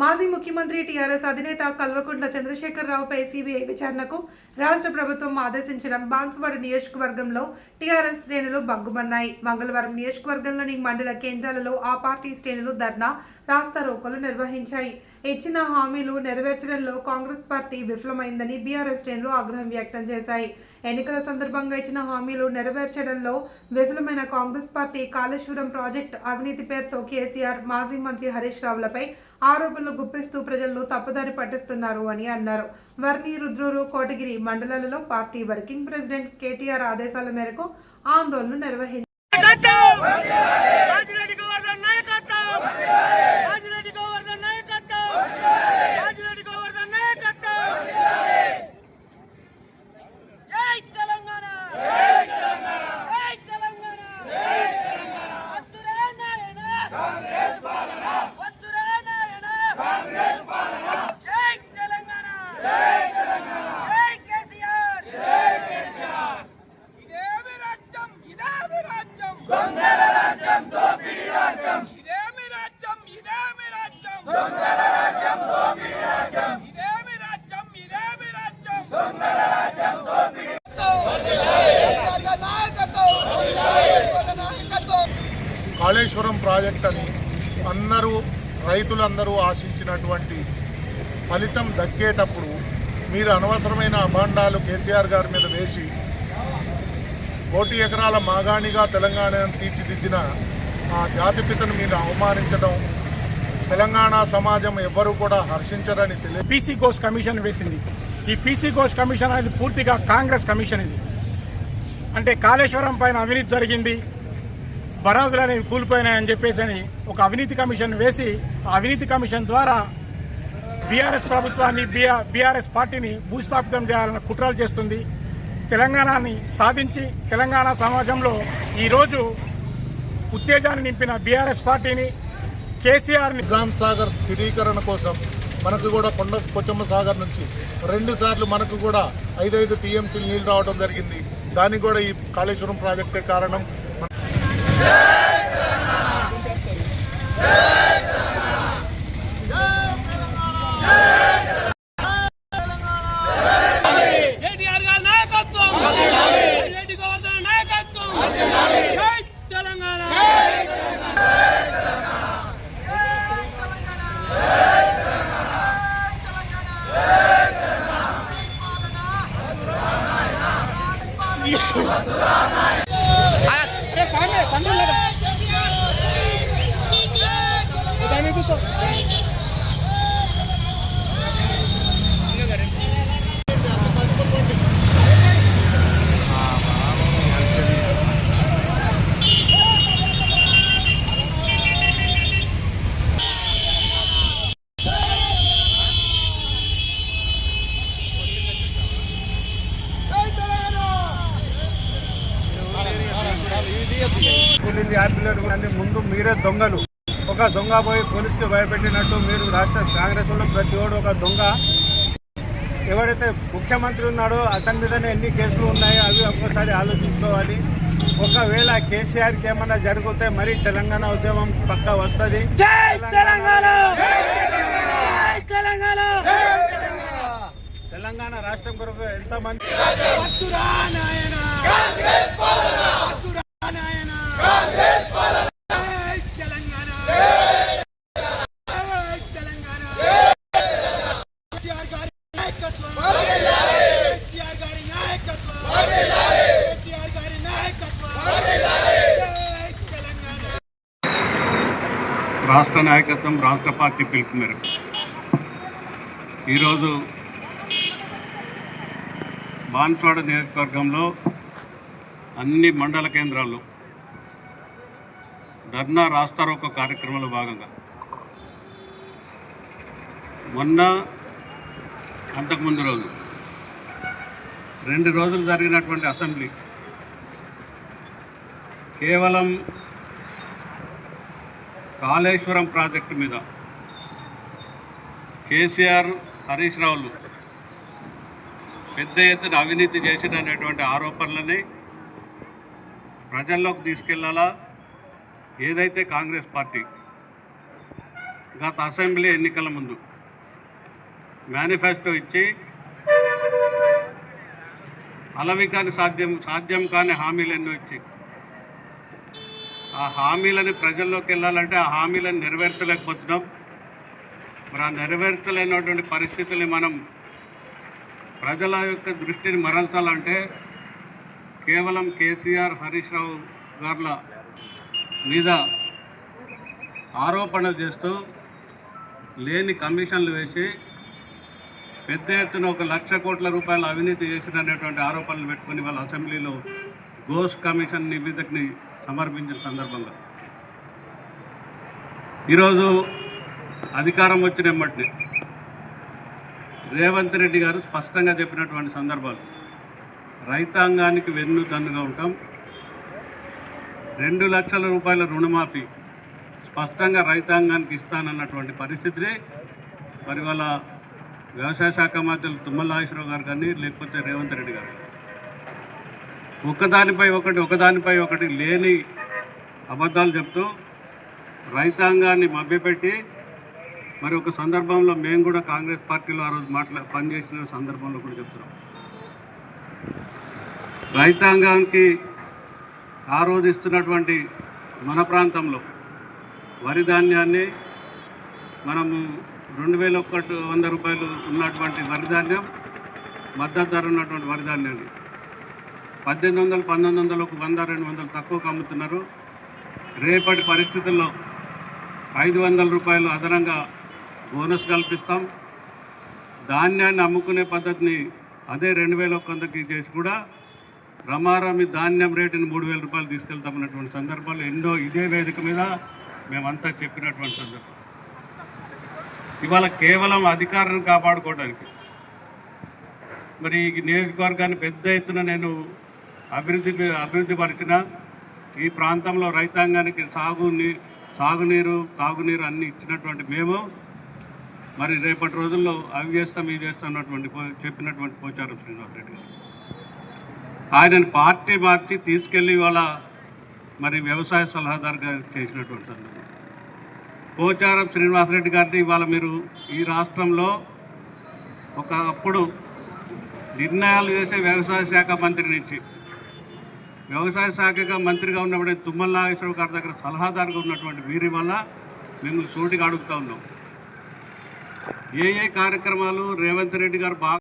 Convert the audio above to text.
మాజీ ముఖ్యమంత్రి టీఆర్ఎస్ అధినేత కల్వకుంట్ల చంద్రశేఖరరావుపై సిబిఐ విచారణకు రాష్ట్ర ప్రభుత్వం ఆదేశించడం బాన్సువాడ నియోజకవర్గంలో టీఆర్ఎస్ శ్రేణులు బగ్గుమన్నాయి మంగళవారం నియోజకవర్గంలోని మండల కేంద్రాలలో ఆ పార్టీ శ్రేణులు ధర్నా రాస్తారోకోలు నిర్వహించాయి. ఇచ్చిన హామీలు నెరవేర్చడంలో కాంగ్రెస్ పార్టీ విఫలమైందని బీఆర్ఎస్ శ్రేణులు ఆగ్రహం వ్యక్తం చేశాయి. ఎన్నికల సందర్భంగా ఇచ్చిన హామీలు నెరవేర్చడంలో విఫలమైన కాంగ్రెస్ పార్టీ కాళేశ్వరం ప్రాజెక్టు అవినీతి పేరుతో కేసీఆర్ మాజీ మంత్రి హరీష్ రావులపై ఆరోపణలు గుప్పిస్తూ ప్రజలను తప్పుదారి పట్టిస్తున్నారు అని అన్నారు. వర్ణి రుద్రూరు కోటగిరి మండలాలలో పార్టీ వర్కింగ్ ప్రెసిడెంట్ కేటీఆర్ ఆదేశాల మేరకు ఆందోళన నిర్వహించారు. కాళేశ్వరం ప్రాజెక్ట్ అని అందరూ రైతులందరూ ఆశించినటువంటి ఫలితం దక్కేటప్పుడు మీరు అనవసరమైన అభాండాలు కేసీఆర్ గారి మీద వేసి కోటి ఎకరాల మాగాణిగా తెలంగాణను తీర్చిదిద్దిన ఆ జాతిపితను మీరు అవమానించడం తెలంగాణ సమాజం ఎవ్వరూ కూడా హర్షించరని తెలియదు పీసీ ఘోష్ కమిషన్ వేసింది. ఈ పీసీ ఘోష్ కమిషన్ అనేది పూర్తిగా కాంగ్రెస్ కమిషన్ ఇది. అంటే కాళేశ్వరం పైన అవినీతి జరిగింది. బరాజులు అనేవి కూలిపోయినాయని చెప్పేసి అని ఒక అవినీతి కమిషన్ వేసి ఆ అవినీతి కమిషన్ ద్వారా బీఆర్ఎస్ ప్రభుత్వాన్ని బీఆర్ఎస్ పార్టీని భూస్థాపితం చేయాలని కుట్రలు చేస్తుంది. తెలంగాణని సాధించి తెలంగాణ సమాజంలో ఈరోజు ఉత్తేజాన్ని నింపిన బీఆర్ఎస్ పార్టీని కేసీఆర్ నిజాం సాగర్ స్థిరీకరణ కోసం మనకు కూడా కొండ కొచ్చమ్మ సాగర్ నుంచి రెండు సార్లు మనకు కూడా ఐదైదు టీఎంసీలు నీళ్ళు రావడం జరిగింది. దానికి కూడా ఈ కాళేశ్వరం ప్రాజెక్టే కారణం కేటీఆర్ గారి నాయకత్వం రెడ్డి గోవర్ధన్ నాయకత్వం జై తెలంగాణ కూలీలు యాపిల్లలు కానీ ముందు మీరే దొంగలు. ఒక దొంగ పోయి పోలీసుకి భయపెట్టినట్టు మీరు రాష్ట్ర కాంగ్రెస్ వాళ్ళు ప్రతి ఒడు ఒక దొంగ. ఎవరైతే ముఖ్యమంత్రి ఉన్నాడో అతని మీదనే ఎన్ని కేసులు ఉన్నాయో అవి ఒక్కసారి ఆలోచించుకోవాలి. ఒకవేళ కేసీఆర్కి ఏమన్నా జరిగితే మరి తెలంగాణ ఉద్యమం పక్కా వస్తుంది. తెలంగాణ! రాష్ట్రం కొరకు ఎంతమంది రాష్ట్ర నాయకత్వం రాష్ట్ర పార్టీ పిలుపు మేరకు ఈరోజు బాన్స్వాడ నియోజకవర్గంలో అన్ని మండల కేంద్రాల్లో ధర్నా రాస్తారోక కార్యక్రమంలో భాగంగా మొన్న అంతకుముందు రోజు రెండు రోజులు జరిగినటువంటి అసెంబ్లీ కేవలం కాళేశ్వరం ప్రాజెక్టు మీద. కేసీఆర్ హరీష్ రావులు పెద్ద ఎత్తున అవినీతి చేసినటువంటి ఆరోపణలని ప్రజల్లోకి తీసుకెళ్ళాలా? ఏదైతే కాంగ్రెస్ పార్టీ గత అసెంబ్లీ ఎన్నికల ముందు మేనిఫెస్టో ఇచ్చి అలవి కాని సాధ్యం సాధ్యం కాని హామీలు ఎన్నో ఇచ్చి ఆ హామీలని ప్రజల్లోకి వెళ్ళాలంటే ఆ హామీలను నెరవేర్చలేకపోతున్నాం. మరి ఆ నెరవేర్చలేనటువంటి పరిస్థితుల్ని మనం ప్రజల యొక్క దృష్టిని మరల్చాలంటే కేవలం కేసీఆర్ హరీష్ రావు గార్ల మీద ఆరోపణలు చేస్తూ లేని కమిషన్లు వేసి పెద్ద ఎత్తున ఒక లక్ష కోట్ల రూపాయల అవినీతి చేసినటువంటి ఆరోపణలు పెట్టుకుని వాళ్ళ అసెంబ్లీలో గోస్ కమిషన్ నివేదికని సమర్పించిన సందర్భంగా. ఈరోజు అధికారం వచ్చిన వెంబటినే రేవంత్ రెడ్డి గారు స్పష్టంగా చెప్పినటువంటి సందర్భాలు. రైతాంగానికి వెన్ను దన్నుగా ఉంటాం. రెండు లక్షల రూపాయల రుణమాఫీ స్పష్టంగా రైతాంగానికి ఇస్తానన్నటువంటి పరిస్థితిని మరి వాళ్ళ వ్యవసాయ శాఖ మంత్రులు తుమ్మల నాగేశ్వరరావు గారు కానీ లేకపోతే రేవంత్ రెడ్డి గారు. ఒకదానిపై ఒకటి ఒకదానిపై ఒకటి లేని అబద్ధాలు చెప్తూ రైతాంగాన్ని మభ్యపెట్టి మరి ఒక సందర్భంలో మేము కూడా కాంగ్రెస్ పార్టీలో ఆ రోజు మాట్లా పనిచేసిన సందర్భంలో కూడా చెప్తున్నాం. రైతాంగానికి ఆ రోజు ఇస్తున్నటువంటి మన ప్రాంతంలో వరి ధాన్యాన్ని మనము రెండు వేల ఒక్కటి వంద రూపాయలు ఉన్నటువంటి వరి ధాన్యం మద్దతు ధర ఉన్నటువంటి వరి ధాన్యాన్ని పద్దెనిమిది వందలు పంతొమ్మిది వందలకు వంద రెండు వందలు తక్కువకు అమ్ముతున్నారు. రేపటి పరిస్థితుల్లో ఐదు వందల రూపాయలు అదనంగా బోనస్ కల్పిస్తాం. ధాన్యాన్ని అమ్ముకునే పద్ధతిని అదే రెండు వేల ఒక్క వందకి చేసి కూడా రమారమి ధాన్యం రేటుని మూడు వేల రూపాయలు తీసుకెళ్తామన్నటువంటి సందర్భాలు ఎన్నో ఇదే వేదిక మీద మేమంతా చెప్పినటువంటి సందర్భం. ఇవాళ కేవలం అధికారాన్ని కాపాడుకోవడానికి. మరి ఈ నియోజకవర్గాన్ని పెద్ద ఎత్తున నేను అభివృద్ధి అభివృద్ధి పరిచిన ఈ ప్రాంతంలో రైతాంగానికి సాగు సాగునీరు తాగునీరు అన్ని ఇచ్చినటువంటి మేము మరి రేపటి రోజుల్లో అవి చేస్తాం ఇవి చేస్తాం అన్నటువంటి పో- చెప్పినటువంటి పోచారం శ్రీనివాసరెడ్డి గారు. ఆయనను పార్టీ మార్చి తీసుకెళ్ళి ఇవాళ మరి వ్యవసాయ సలహాదారుగా చేసినటువంటి సందర్భం. పోచారం శ్రీనివాసరెడ్డి గారిని ఇవాళ మీరు ఈ రాష్ట్రంలో ఒక అప్పుడు నిర్ణయాలు చేసే వ్యవసాయ శాఖ మంత్రి నుంచి వ్యవసాయ శాఖగా మంత్రిగా ఉన్నప్పుడు తుమ్మల నాగేశ్వర గారి దగ్గర సలహాదారుగా ఉన్నటువంటి వీరి వల్ల మిమ్మల్ని సూటిగా అడుగుతా ఉన్నాం. ఏ ఏ కార్యక్రమాలు రేవంత్ రెడ్డి గారు బాగా